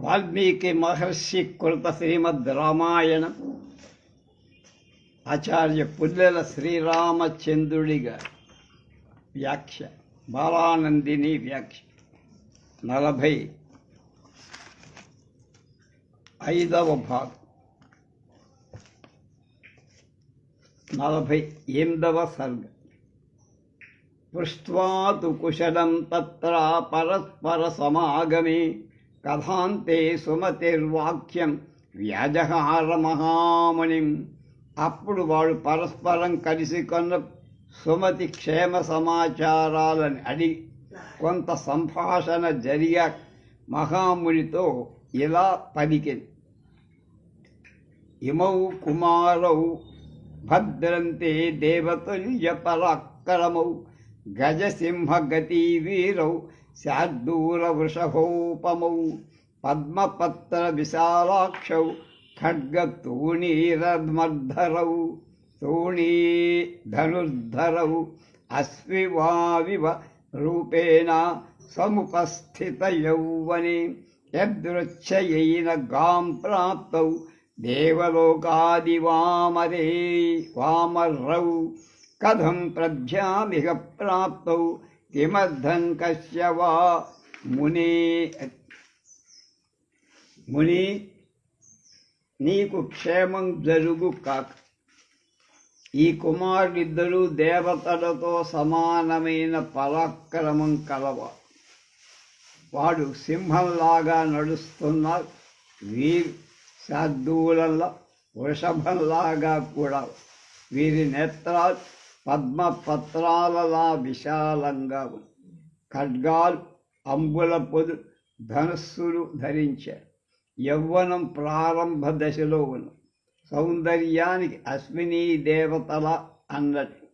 వాల్మీకి మహర్షి కృత శ్రీమద్ రామాయణం ఆచార్య పుల్లెల శ్రీరామచంద్రుడిగా వ్యాఖ్య బాలానందిని వ్యాఖ్య. నలభై ఐదవ భాగం. నలభై ఎనిమిదవ సర్గ. పృష్ట్వా కుశలం తత్ర పరస్పర సమాగమే కథాంతే సుమతిర్వాక్యం వ్యాజహార మహామునిం అప్పుడు వాడు పరస్పరం కలిసి కొన్న సుమతి క్షేమ సమాచారాలని అడిగి కొంత సంభాషణ జరిగా మహామునితో ఇలా పలికింది ఇమౌ కుమారౌ భద్రంతే దేవతుల్య పరాక్రమౌ గజసింహగతి వీరౌ శార్దూల వృషభోపమౌ పద్మపత్ర విశాలాక్షౌ ఖడ్గతూణీరమర్ధరౌ తూణీ ధనుర్ధరౌ అశ్వివావివ రూపేణ సముపస్థిత యౌవనే యదృచ్ఛయైన గాం ప్రాప్తౌ దేవలోకాదివామరే వామర్రౌ కథం ప్రభ్యామిహ కిమర్థం ముని నీకు క్షేమం జరుగు కాక ఈ కుమారుడిద్దరూ దేవతలతో సమానమైన పరాక్రమం కలవా। వాడు సింహంలాగా నడుస్తున్నారు వీరు శార్దూలంలో వృషభంలాగా కూడా వీరి నేత్రాలు పద్మపత్రాలలా విశాలంగా ఉంది ఖడ్గాలు అంబుల పొదు ధనుస్సులు ధరించారు. యవ్వనం ప్రారంభ దశలో ఉన్న సౌందర్యానికి అశ్విని దేవతల అన్నట్టు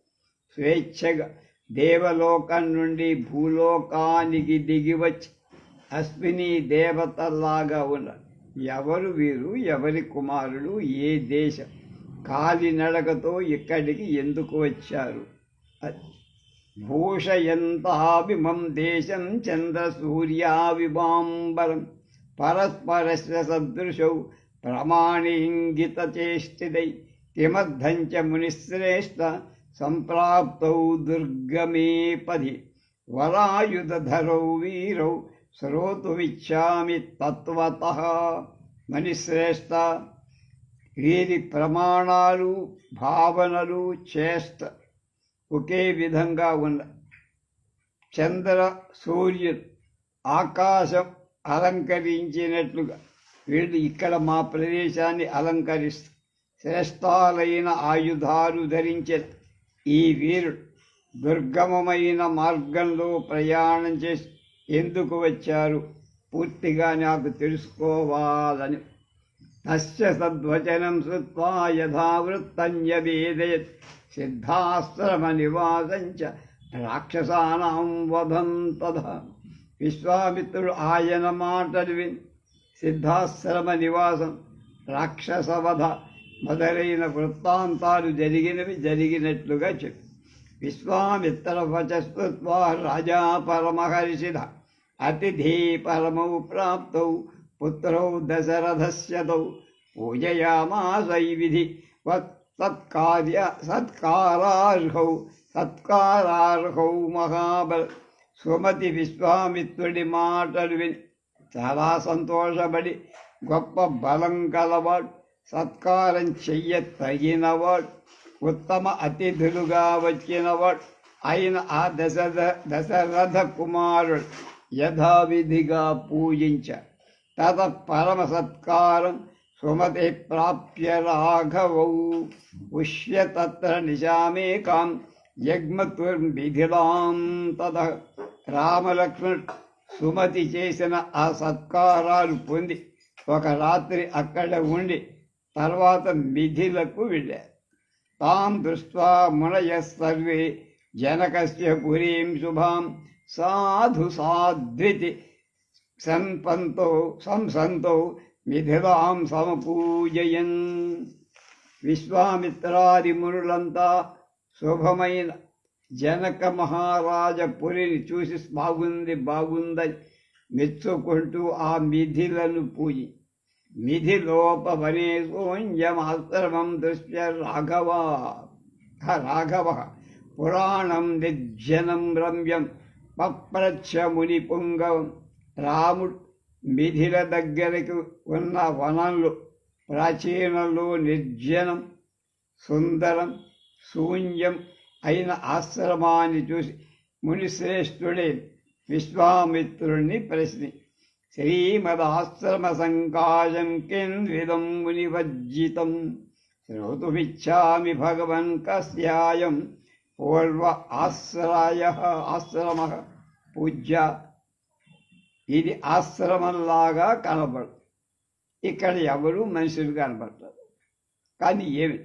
స్వేచ్ఛగా దేవలోకం నుండి భూలోకానికి దిగివచ్చి అశ్విని దేవతలాగా ఉన్నారు ఎవరు వీరు? ఎవరి కుమారుడు ఏ దేశం? కాలినడకతో ఇక్కడికి ఎందుకు వచ్చారు? భూషయంతాభిమం దేశం చంద్ర సూర్యావిబాంబరం. పరస్పరస్య సదృశౌ ప్రమాణీంగిత తిమద్ధంచ మునిశ్రేష్ట మునిశ్రేష్ఠ సంప్రాప్తౌ దుర్గమే పది. వరాయుధరౌ వీరౌ శ్రోతుమిచ్చామి తత్వత. మనిశ్రేష్ట వీరి ప్రమాణాలు భావనలు చేష్ట ఒకే విధంగా ఉన్న చంద్ర సూర్యుడు ఆకాశం అలంకరించినట్లుగా వీళ్ళు ఇక్కడ మా ప్రదేశాన్ని అలంకరిస్తూ శ్రేష్టాలైన ఆయుధాలు ధరించిన ఈ వీరుడు దుర్గమమైన మార్గంలో ప్రయాణం చేసి ఎందుకు వచ్చారు? పూర్తిగా నాకు తెలుసుకోవాలని తస్య సద్వచనం శ్రుత్వా యథావృత్తన్యవేదయత్ సిద్ధాశ్రమ నివాసంచ రాక్షసానాం వధం తథా విశ్వామిత్రుడు ఆయన మాటలు విని సిద్ధాశ్రమ నివాసం రాక్షసవధ మొదలైన వృత్తాంతాలు జరిగినవి జరిగినట్లుగా చెప్పి. విశ్వామిత్ర వచస్కృత్వా రాజా పరమహర్షిధ. అతిథి పరమౌ ప్రాప్తౌ. పుత్రౌ దశరథస్యతౌ పూజయామాసై విధి సత్కార్య సత్కారార్హౌ సత్కారార్హౌ మహాబల సుమతి విశ్వామిత్రుడి మాటలు విని చాలా సంతోషపడి గొప్ప బలం కలవాడు సత్కారం చెయ్య తగినవాడు ఉత్తమ అతిథులుగా వచ్చినవాడు అయిన ఆ దశ దశరథ కుమారుడు యథావిధిగా పూజించ తత పరమ సత్కారం సుమతి ప్రాప్య రాఘవౌ. ఉష్య తత్ర నిశామేకాం యగ్మతుర్విధిలాం తద. రామలక్ష్మణ్ సుమతి చేసిన ఆ సత్కారాలు పొంది ఒక రాత్రి అక్కడ ఉండి తర్వాత మిథిలకు వెళ్ళారు. తాం దృష్ట్వా మునయ సర్వే జనకస్య పురీం శుభాం. సాధు సాధ్వితి సంపంతో సంసంతో మిథిలాం సమపూజయన్. విశ్వామిత్రాదిమునులంతా శుభమైన జనక మహారాజ పురిని చూసి బాగుంది బాగుందని మెచ్చుకుంటూ ఆ మిథిలను పూజి. మిథిలోపవనే సోంజమాశ్రమం దృశ్య రాఘవ రాఘవ పురాణం నిర్జనం రమ్యం పప్రచ్ఛ ముని పుంగవం రాముడు మిథిల దగ్గరకు ఉన్న వనంలో ప్రాచీనంలో నిర్జనం సుందరం శూన్యం అయిన ఆశ్రమాన్ని చూసి మునిశ్రేష్ఠుడే విశ్వామిత్రుణ్ణి ప్రశ్ని. శ్రీమదాశ్రమ సంకాశం విధం మునివర్జితం. శ్రోతుమిచ్చామి భగవన్ కస్యాయం పూర్వ ఆశ్రయ ఆశ్రమ పూజ్య. ఇది ఆశ్రమంలాగా కనబడదు ఇక్కడ ఎవరు మనుషులు కనబడతారు కానీ ఏమి?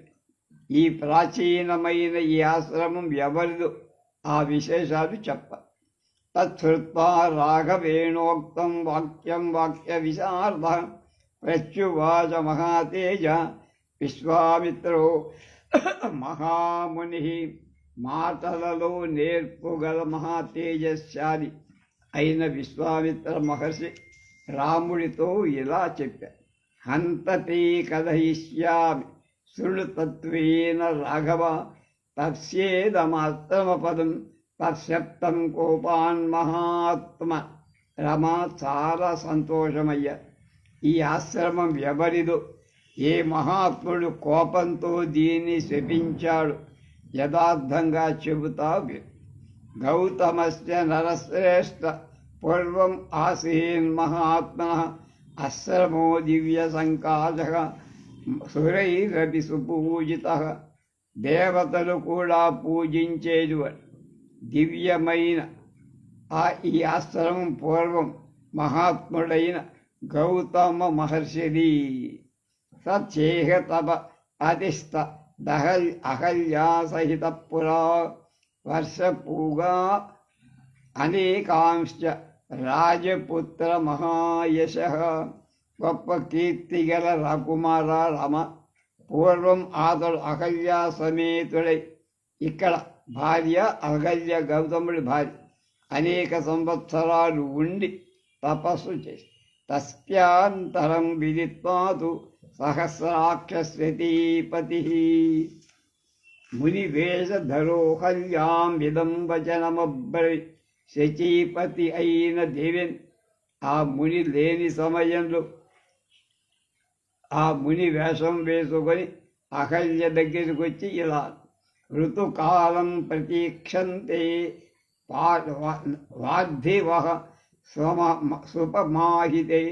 ఈ ప్రాచీనమైన ఈ ఆశ్రమం ఎవరిదో ఆ విశేషాలు చెప్ప తత్కృత్వా రాఘవేణోక్తం వాక్యం వాక్య విశార్థ ప్రత్యువాచ మహాతేజ విశ్వామిత్రో మహాముని మాటలలో నేర్పుగల మహాతేజశాలి. అయిన విశ్వామిత్ర మహర్షి రాముడితో ఇలా చెప్పారు. హంతతే కథయిష్యామి శృణుతత్వేన రాఘవ తస్యేదమాత్రమపదం తత్సప్తం కోపాన్ మహాత్మ రమ చాలా సంతోషమయ్య. ఈ ఆశ్రమం ఎవరిదో? ఏ మహాత్ముడు కోపంతో దీన్ని శపించాడు? యథార్థంగా చెబుతా విను గౌతమస్య నరశ్రేష్ఠ పూర్వం ఆసీన్ మహాత్మన అశ్రమో దివ్య సంకాశ సురైరపి సుపూజిత దేవతలు కూడా పూజించేది దివ్యమైన ఆ ఈ ఆశ్రమం పూర్వం మహాత్ముడైన గౌతమ మహర్షిది సచేహ తప అతిష్ట దహల్ అహల్యాసహిత పురా వర్షపూగా అనేకాంశ రాజపుత్ర మహాయశ గొప్ప కీర్తిగల రాకుమార రమ పూర్వం అతడు అహల్య సమేతుడై ఇక్కడ భార్య అహల్య గౌతముడి భార్య అనేక సంవత్సరాలు ఉండి తపస్సు చేసి తస్యాంతరం విదిత్వాదు సహస్రాక్షస్వతీపతి మునివేషధరోహల్యాం విదం వచనమబ్బరి శచీపతి అయిన దేవెన్ ఆ ముని లేని సమయంలో ఆ ముని వేషం వేసుకొని అహల్య దగ్గరికి వచ్చి ఇలా ఋతుకాలం ప్రతీక్షంతే వాద్ధివ సుపమాహితే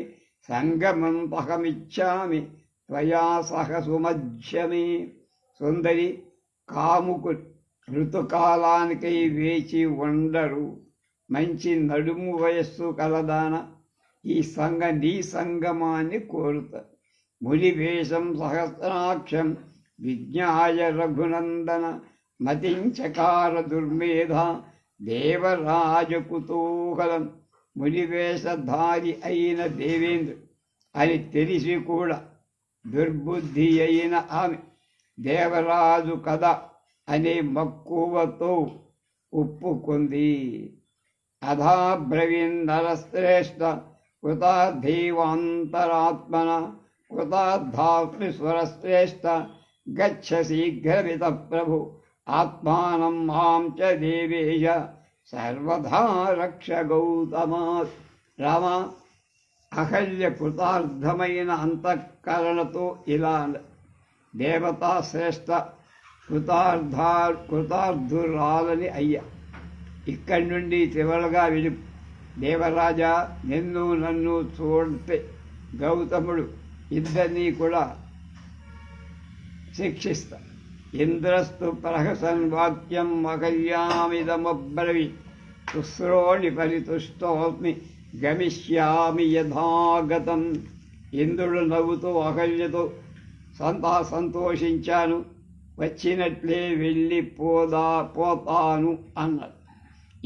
సంగమం పహమిచ్చామి త్వయా సహ సుమధ్యమే సుందరి కాముకు ఋతుకాలానికై వేచి ఉండరు మంచి నడుము వయస్సు కలదాన ఈ సంగ నీ సంగమాన్ని కోరుతారు మునివేషం సహస్రాక్షం విజ్ఞాయ రఘునందన మతించకార దుర్మేధ దేవరాజకుతూహలం. మునివేషధారి అయిన దేవేంద్రు అని తెలిసి కూడా దుర్బుద్ధి అయిన ఆమె దేవరాజు కథ అనే మక్కువతో ఒప్పుకుంది. అధాబ్రవీందరశ్రేష్ఠ కృతాధీవాంతరాత్మన కృతార్థాస్మిస్వరశ్రేష్ఠ గచ్చ శీఘ్రవిత ప్రభు ఆత్మానం మాం చ దేవేశ సర్వధా రక్ష గౌతమా రామ అహల్య కృతార్థమైన అంతఃకరణతో ఇలా దేవతా శ్రేష్ఠ కృతార్థా కృతార్థురాలని అయ్య. ఇక్కడి నుండి చివరగా విడు దేవరాజా నిన్ను నన్ను చూడితే గౌతముడు ఇద్దరినీ కూడా శిక్షిస్తా. ఇంద్రస్తు ప్రహసన్ వాక్యం మకల్యామిదమబ్రవి శుశ్రోణి పరితుష్టోస్మి గమిష్యామి యథాగతం. ఇంద్రుడు నవ్వుతూ అహల్యతో సంతా సంతోషించాను. వచ్చినట్లే వెళ్ళి పోదా పోతాను అన్నాడు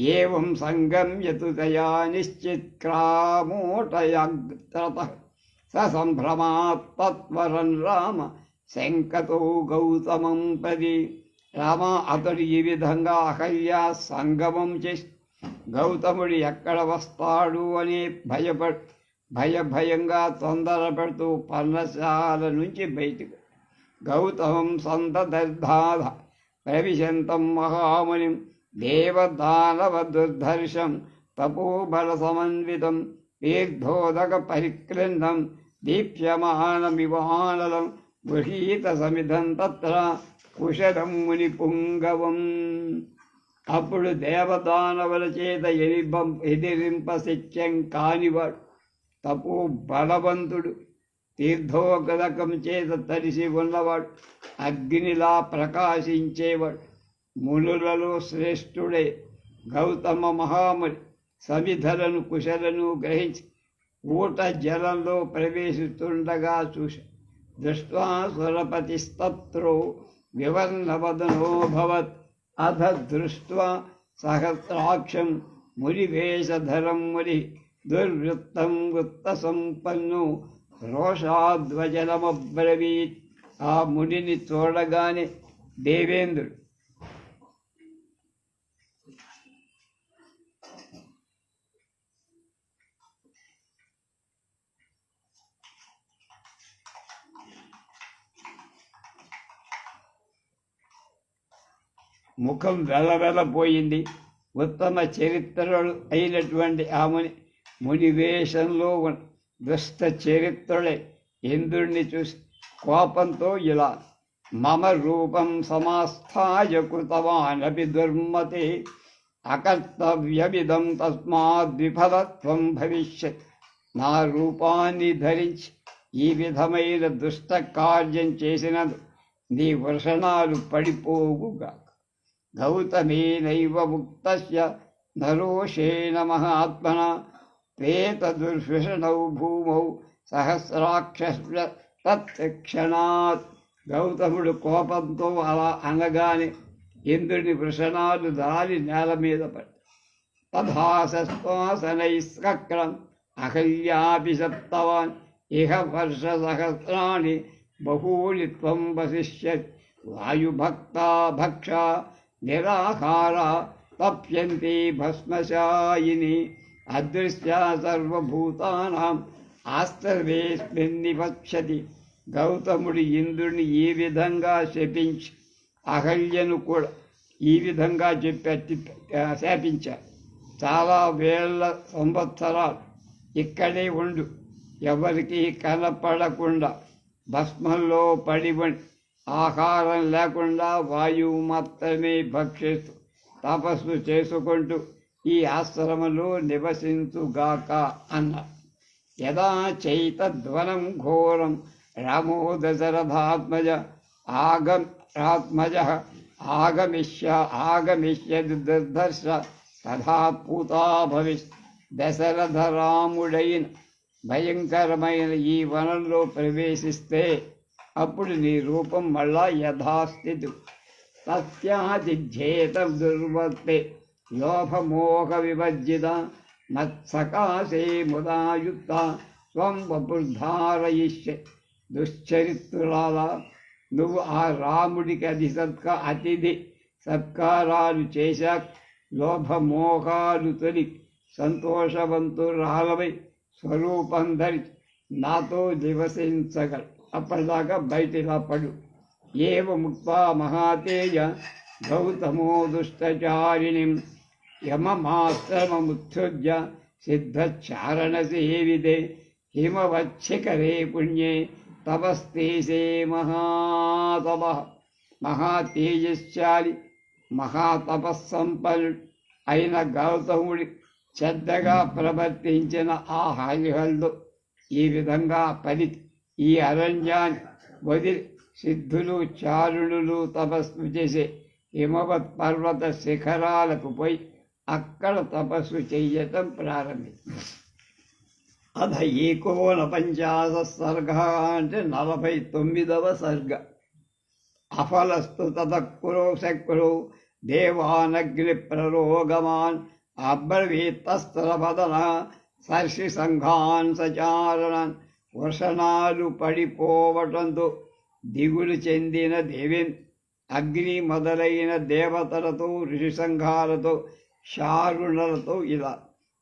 ఏం సంగమ్యతు తయా నిశ్చిత్క్రామోటయగ్రత. స రామ శంకతో గౌతమం ప్రది రామ అతడు ఈ విధంగా అహల్య సంగమం చేసి గౌతముడు ఎక్కడ వస్తాడు అని భయపడు భయభయంగా భయంగా తొందరపడుతూ పర్ణశాల నుంచి బయటకు. గౌతమం సంతదర్ధాధ ప్రవిశంతం మహాముని దేవదానవ దుర్ధర్షం తపోబల సమన్వితం తీర్థోదక పరిక్లిన్నం దీప్యమానమివానలం గృహీత సమిధం తత్ర కుశలం ముని పుంగవం. అప్పుడు దేవదానవుల చేత ఎదిబం ఎదిరింప శక్యం కానివాడు. తపో బలవంతుడు. తీర్థోగదకం చేత తరిసి ఉన్నవాడు అగ్నిలా ప్రకాశించేవాడు. మునులలో శ్రేష్ఠుడే గౌతమ మహాముని సమిధలను కుశలను గ్రహించి ఊట జలంలో ప్రవేశిస్తుండగా చూశ. దృష్ట్వా సురపతిస్తత్రో వివర్ణవదనోభవత్ అధ దృష్ట్వా సహస్రాక్షం మునివేషధరం ముని. దుర్వృత్తం వృత్త సంపన్ను రోషాధ్వజలమబ్రవీత్ ఆ మునిని చూడగానే దేవేంద్రుడు ముఖం వెలవెలపోయింది. ఉత్తమ చరిత్రలు అయినటువంటి ఆ మునివేషంలో దుష్ట చరిత్రలే ఇంద్రుణ్ణి చూసి కోపంతో ఇలా మమ రూపం సమాస్థాయ కృతవానపి దుర్మతి అకర్తవ్యమిదం తస్మాద్విఫలత్వం భవిష్యత్. నా రూపాన్ని ధరించి ఈ విధమైన దుష్ట కార్యం చేసినదు నీ వృషణాలు పడిపోవుగా గౌతమేనైవ ముక్తస్య నరోషేణ మహాత్మన ప్రేతదుర్విషణౌ భూమౌ సహస్రాక్షస్య తత్క్షణాత్ గౌతముడు కోపంతో అలా అనగానే ఇంద్రుని వృషణాలు దారి నేల మీద పడి తథాసశ్వాసనైస్క్రం అహల్యాపి సప్తవాన్ ఇహ వర్ష సహస్రాన్ని బహూని త్వం వసిష్యత్ వాయుభక్త భక్ష నిరాహార తప్యంతి భస్మశాయిని. అదృశ్య సర్వభూతానాం ఆస్తర్వేస్మిన్ నివక్షతి గౌతముడు ఇంద్రుని ఈ విధంగా శపించి అహల్యను కూడా ఈ విధంగా చెప్పి శాపించారు చాలా వేల సంవత్సరాలు ఇక్కడే ఉండు. ఎవరికి కనపడకుండా భస్మంలో పడి ఆహారం లేకుండా వాయువు మాత్రమే భక్షిస్తూ తపస్సు చేసుకుంటూ ఈ ఆశ్రమంలో నివసించుగాక అన్న. యదా చైతధ్వనం ఘోరం రామో దశరథాత్మజ ఆగమాత్మజ ఆగమిష్య ఆగమిష్య దుర్ధర్ష తథా పూతా భవిష్ దశరథ రాముడైన భయంకరమైన ఈ వనంలో ప్రవేశిస్తే అప్పుడు నీ రూపం మళ్ళా యథాస్థితి. తస్యాదిధ్యేత దుర్వర్తే. లోభమోహ విభజిత మత్సకాశే ముదాయుక్త స్వం వపుర్ధారయిష్య దుశ్చరిత్రులాల నువ్వు ఆ రాముడికి అది సత్క అతిథి సత్కారాలు చేశాక. లోభమోహాలు తొలి సంతోషవంతురాలవై స్వరూపం ధరి నాతో నివసించగల అప్పటిదాకా బయటిలా పడు. ఏవ ముక్త మహాతేజ గౌతమో దుష్టచారిణిం. యమమాశ్రమముత్సృజ్య సిద్ధచారణసేవిదే. హిమవచ్చికరే పుణ్యే. తపస్తేజే మహాతప మహాతేజశాలి మహాతపస్సంపన్ను అయిన గౌతముడి శ్రద్ధగా ప్రవర్తించిన ఆ హరిహల్లు ఈ విధంగా పది ఈ అరణ్యాన్ని వదిలి సిద్ధులు చారుణులు తపస్సు చేసే హిమవత్ పర్వత శిఖరాలకు పోయి అక్కడ తపస్సు చెయ్యటం ప్రారంభించింది అధ ఏకోన పంచాశ సర్గ అంటే నలభై తొమ్మిదవ సర్గ. అఫలస్తు తదక్కురో శక్రో దేవానగ్ని ప్రరోగమాన్ అబ్రవీతస్త్రవదన సర్షి సంఘాన్ సచారణన్ వర్షణాలు పడిపోవటంతో దిగులు చెందిన దేవిన్ అగ్ని మొదలైన దేవతలతో ఋషి సంఘాలతో శారుణలతో ఇలా.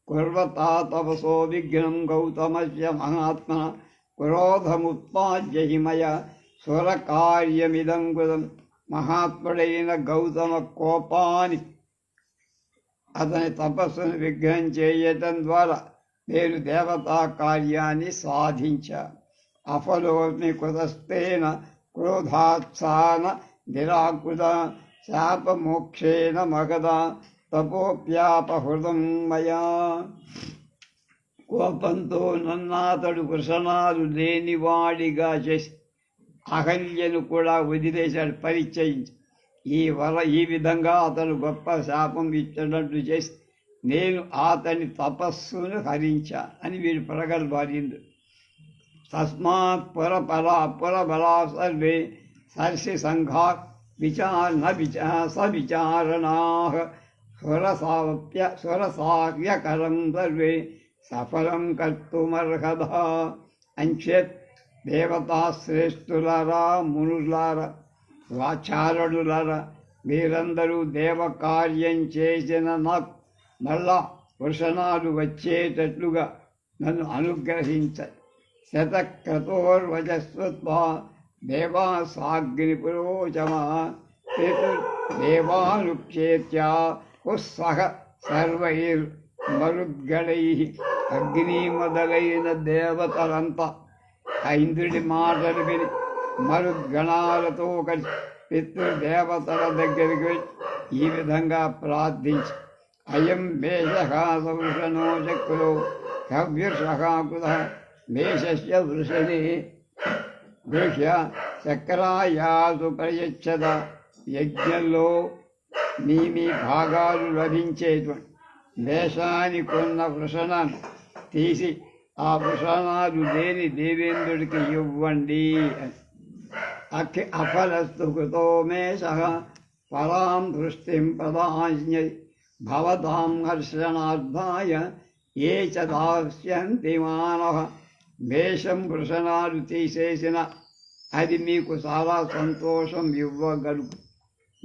కుర్వతా తపసో విఘ్నం గౌతమస్య మహాత్మ క్రోధముత్పాద్యహిమయ స్వరకార్యమిదం కృతం. మహాత్ముడైన గౌతమ కోపాన్ని అతని తపస్సును విఘ్నం చేయటం ద్వారా నేను దేవతా కార్యాన్ని సాధించా. అఫలోమి కృతస్థేన క్రోధాత్సాన నిరాకృత శాపమోక్షేణ మగధ తపోప్యాపహృతం మయా. కోపంతో నన్నాతడు వృషణాలు లేనివాడిగా చేసి అహల్యను కూడా వదిలేశాడు పరిచయించి. ఈ వర ఈ విధంగా అతను గొప్ప శాపం ఇచ్చినట్టు చేసి నేను అతని తపస్సును హరించా అని వీడు ప్రగల్భారిండు తస్మాత్ పురపల పురబలా సర్వే సర్షి సంఘా విచారణ విచా సవిచారణా స్వరసాప్య స్వరసావ్యకరం సర్వే సఫలం కర్తుమర్హద అంచేత్ దేవతాశ్రేష్ఠులరా మునులార వాచారణులారా మీరందరూ దేవకార్యం చేసిన నాకు మళ్ళా వృషణాలు వచ్చేటట్లుగా నన్ను అనుగ్రహించ శతక్రతోర్వజస్వత్వా దేవా సాగ్ని పురోచమా దేవానుక్షేత్యా ఉత్సహ సర్వైర్ మరుద్గడై అగ్ని మొదలైన దేవతలంతా ఆ ఇంద్రుడి మాటలు విని మరుద్గణాలతో కలిసి పితృదేవతల దగ్గరికి వెళ్ళి ఈ విధంగా ప్రార్థించి. అయం మేష సంవృషణో చక్రో కవ్యుషకుత మేషస్య వృషణి గృహ్య చక్రాయాసు ప్రయచ్చద యజ్ఞంలో మీ మీ భాగాలు లభించేటువంటి వేషాన్ని కొన్న వృషణాన్ని తీసి ఆ వృషణాలు లేని దేవేంద్రుడికి ఇవ్వండి అని. అఖి అఫలస్తు కృతో సహ పరాం దృష్టిం పదాజ్ఞ భవతాం హర్షణార్థాయ ఏ చ దాస్యంతి మానవ. మేషం వృషణాలు తీసేసిన అది మీకు చాలా సంతోషం ఇవ్వగలుగు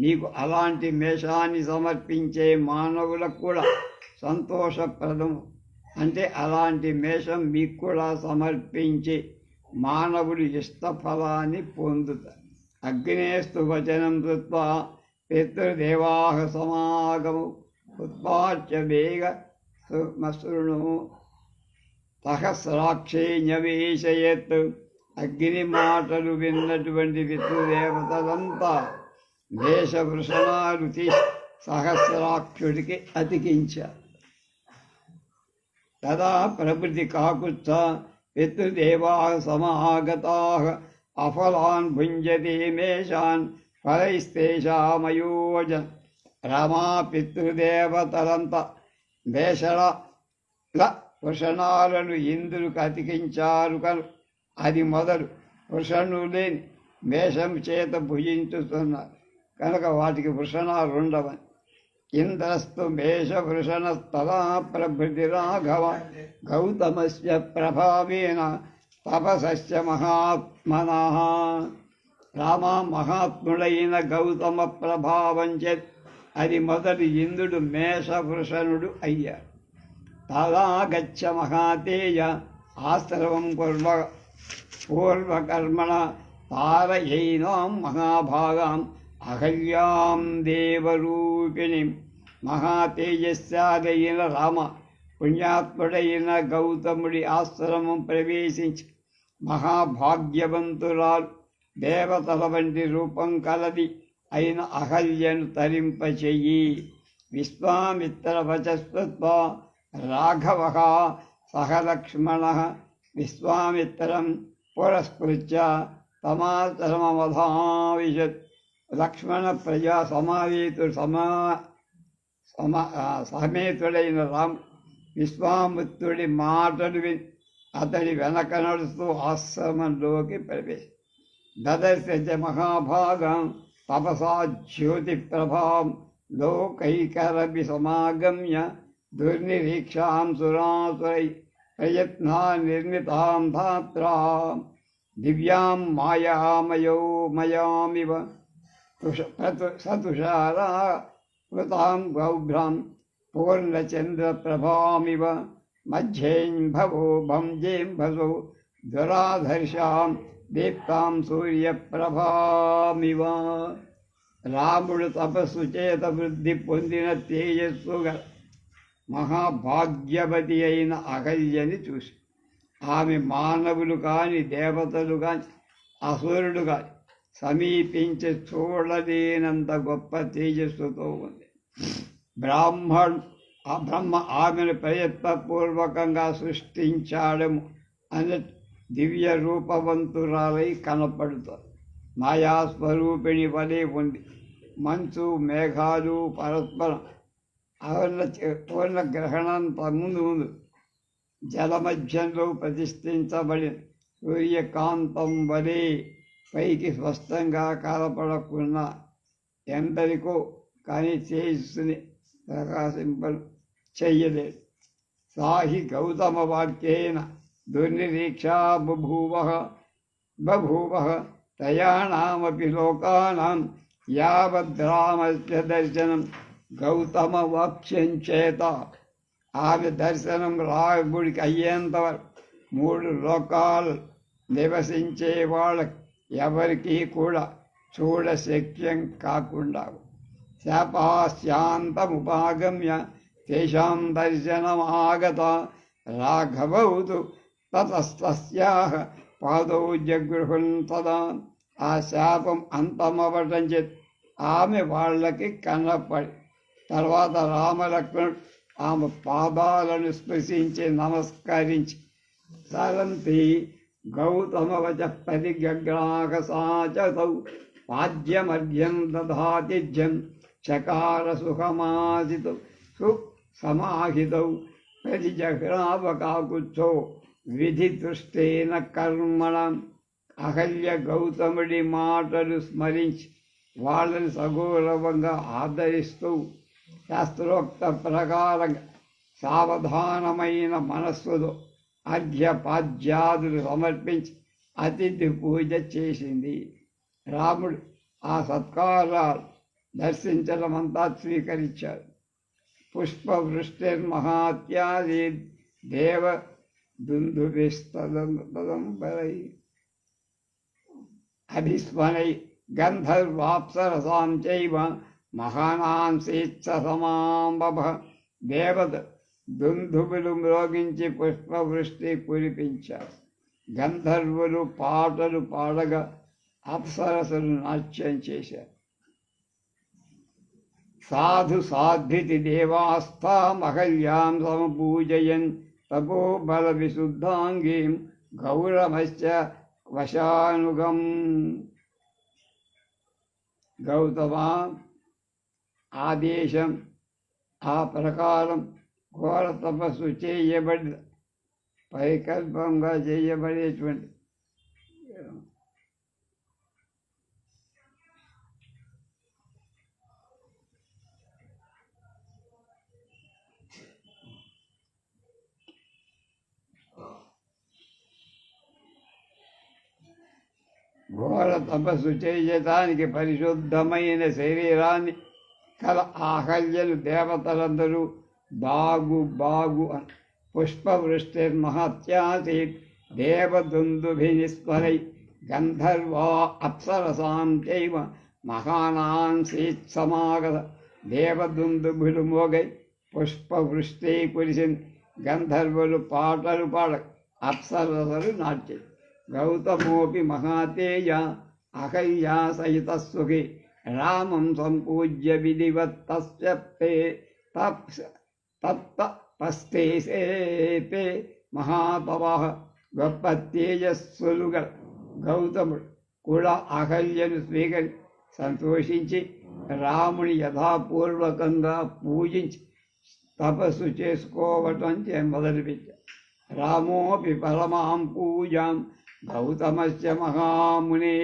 నీకు అలాంటి మేషాన్ని సమర్పించే మానవులకు కూడా సంతోషప్రదము. అంటే అలాంటి మేషం మీకు కూడా సమర్పించి మానవుడు ఇష్టఫలాన్ని పొందుతారు అగ్నేస్తు వచనం కృత్వా పితృదేవాహ సమాగము. ఉత్పాచ్య వేగ శృణు సహస్రాక్షేణ్యవేశయత్ అగ్ని మాటలు విన్నటువంటి పితృదేవతలంతా వేషవృషణాలు తీసి సహస్రాక్షుడికి అతికించారు తదా ప్రభృతి కాకుత్స పితృదేవా సమాగతా అఫలాన్ భుంజతి మేషాన్ ఫలైస్తేషామయోజ. రమా పితృదేవతలంత మేషల వృషణాలను ఇంద్రుకు అతికించారు కను. అది మొదలు వృషణులేని మేషం చేత భుజించుతున్నారు. కనుక వాటికి వృషణాలు ఉండవని ఇంద్రస్తు మేషవృషణస్తదా ప్రభృతి రాఘవ గౌతమస్య ప్రభావేన తపసస్య మహాత్మన. రామ మహాత్ముడైన గౌతమ ప్రభావం చే అది మొదటి ఇంద్రుడు మేషవృషణుడు అయ్యాడు. తదా గచ్చ మహాతేజ ఆశ్రవం పూర్వ పూర్వకర్మణ తారయైనాం మహాభాగాం అహల్యాం దేవరూపిణి మహాతేజస్సాదైన రామ పుణ్యాత్ముడైన గౌతముడి ఆశ్రమం ప్రవేశించి మహాభాగ్యవంతురాలు దేవతల వంటి రూపం కలది అయిన అహల్యను తరింపచెయ్యి. విశ్వామిత్ర వచస్వత్వ రాఘవ సహలక్ష్మణ విశ్వామిత్రం పురస్కృత్య తమాచరమవధావిశత్ లక్ష్మణ ప్రజా సమావేతుడు సమా సమా సమేతుడైన రామ్ విశ్వామిత్రుడి మాటలు విని అతడి వెనక నడుస్తూ ఆశ్రమంలోకి ప్రవేశ దదర్శ మహాభాగం తపసా జ్యోతి ప్రభాం లోకైకరభి సమాగమ్య దుర్నిరీక్షాం సురాసురై ప్రయత్నా నిర్మితాం ధాత్రా దివ్యాం మాయామయో మయామివ సతుషారా కృతాం గౌభ్రాం పూర్ణచంద్రప్రభామివ మధ్యేంభవో భంజేంభసో దురాధర్షాం దీప్తాం సూర్యప్రభామివ. రాముడు తపస్సు చేత వృద్ధి పొందిన తేజస్సు గల మహాభాగ్యవతి అయిన అగల్యని చూసి. ఆమె మానవులు కాని దేవతలు కాని అసురుడు కాని సమీపించి చూడలేనంత గొప్ప తేజస్సుతో ఉంది. బ్రాహ్మణ్ ఆ బ్రహ్మ ఆమెను ప్రయత్నపూర్వకంగా సృష్టించాడము అని దివ్య రూపవంతురాలై కనపడుతుంది. మాయాస్వరూపిణి వలె ఉంది. మంచు మేఘాలు పరస్పరం పూర్ణ పూర్ణ గ్రహణం ముందు ముందు జలమధ్యంలో ప్రతిష్ఠించబడిన సూర్యకాంతం వలె పైకి స్పష్టంగా కనపడకున్న ఎందరికో కానీ తేజస్సుని ప్రకాశింప చెయ్యలేదు. సాహి గౌతమ వాక్యేన దుర్నిరీక్షా బభూవ బభూవ త్రయాణమపి లోకానాం యావద్రామస్య దర్శనం గౌతమ వాక్యం చేత. ఆమె దర్శనం రాముడికి అయ్యేంతవరకు మూడు లోకాలు నివసించే వాళ్ళకి ఎవరికీ కూడా చూడ శక్యం కాకుండా శాపాశాంతముపాగమ్య తేషాం దర్శనమాగత రాఘవౌతు తతస్తస్యాహ పాదౌ జగృహున్ తదా. ఆ శాపం అంతమవటం చేతి ఆమె వాళ్ళకి కనపడి తర్వాత రామలక్ష్మణుడు ఆమె పాదాలను స్పృశించి నమస్కరించి సరంతి గౌతమవచ పరిగ్రాహసాచతౌ పాద్యమర్ఘ్యం దధాతిజ్యం చకార సుఖమాదితౌ సమాహితౌ విధి దృష్టేన కర్మణం అహల్య గౌతముడి మాటలు స్మరించి వాళ్ళని సగౌరవంగా ఆదరిస్తూ శాస్త్రోక్త ప్రకారంగా సావధానమైన మనస్సులో అర్ఘ్యపాద్యాదులు సమర్పించి అతిథి పూజ చేసింది. రాముడు ఆ సత్కారాలు దర్శించడం అంతా స్వీకరించాడు పుష్పవృష్టిర్మహాత్యాది దేవ దుందుభిస్తదంబరై అభిస్మరై గంధర్వాప్సరసాం చైవ మహానాం సేత్సమాంబభ దేవత దుందుబులు మ్రోగించి పుష్పవృష్టి కురిపించారు. గంధర్వులు పాటలు పాడగా అప్సరసలు నాట్యం చేశారు. సాధు సాధ్వితి దేవాస్థామహల్యాం సమపూజయన్ తపో బల విశుద్ధాంగీం గౌరవశ్చ వశానుగం. గౌతమ ఆదేశం ఆ ప్రకారం ఘోర తపస్సు చేయబడి పరికల్పంగా చేయబడేటువంటి ఘోర తపస్సు చేయటానికి పరిశుద్ధమైన శరీరాన్ని కల ఆహల్యలు దేవతలందరూ బాగు బాగు అని పుష్పవృష్టిర్మహత్యాసి దేవదుందుభినిస్మరై గంధర్వా అప్సరసాం చైవ మహానాం సమాగత దేవదుందుభులు మోగై పుష్పవృష్టి కురిసింది గంధర్వులు పాటలు పాడ అప్సరసలు నాట్యం గౌతమోపి మహాతేజ అహల్యా సహిత సుఖి రామం సంపూజ్య విధివత్తస్య తే తప్స తప్తపస్తే సేపే మహాతవ గొప్ప తేజస్సులుగా గౌతముడు కూడా అహల్యను స్వీకరి సంతోషించి రాముని యథాపూర్వకంగా పూజించి తపస్సు చేసుకోవటం చే మొదలుపెట్టారు రామోపి పరమాం పూజాం గౌతమస్య మహామునే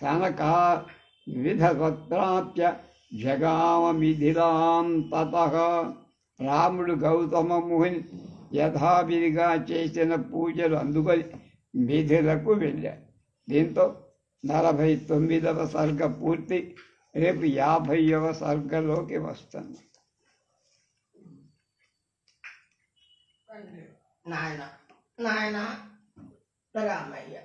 సనకా వివిధవత్ప్రాప్య జగామమిధిరాం తత రాముడు గౌతమ ముని యథావిధిగా చేసిన పూజలు అందుకొని విధులకు వెళ్ళాడు దీంతో నలభై తొమ్మిదవ సర్గ పూర్తి రేపు యాభైవ సర్గలోకి వస్తుంది నాయన నాయన రామయ్య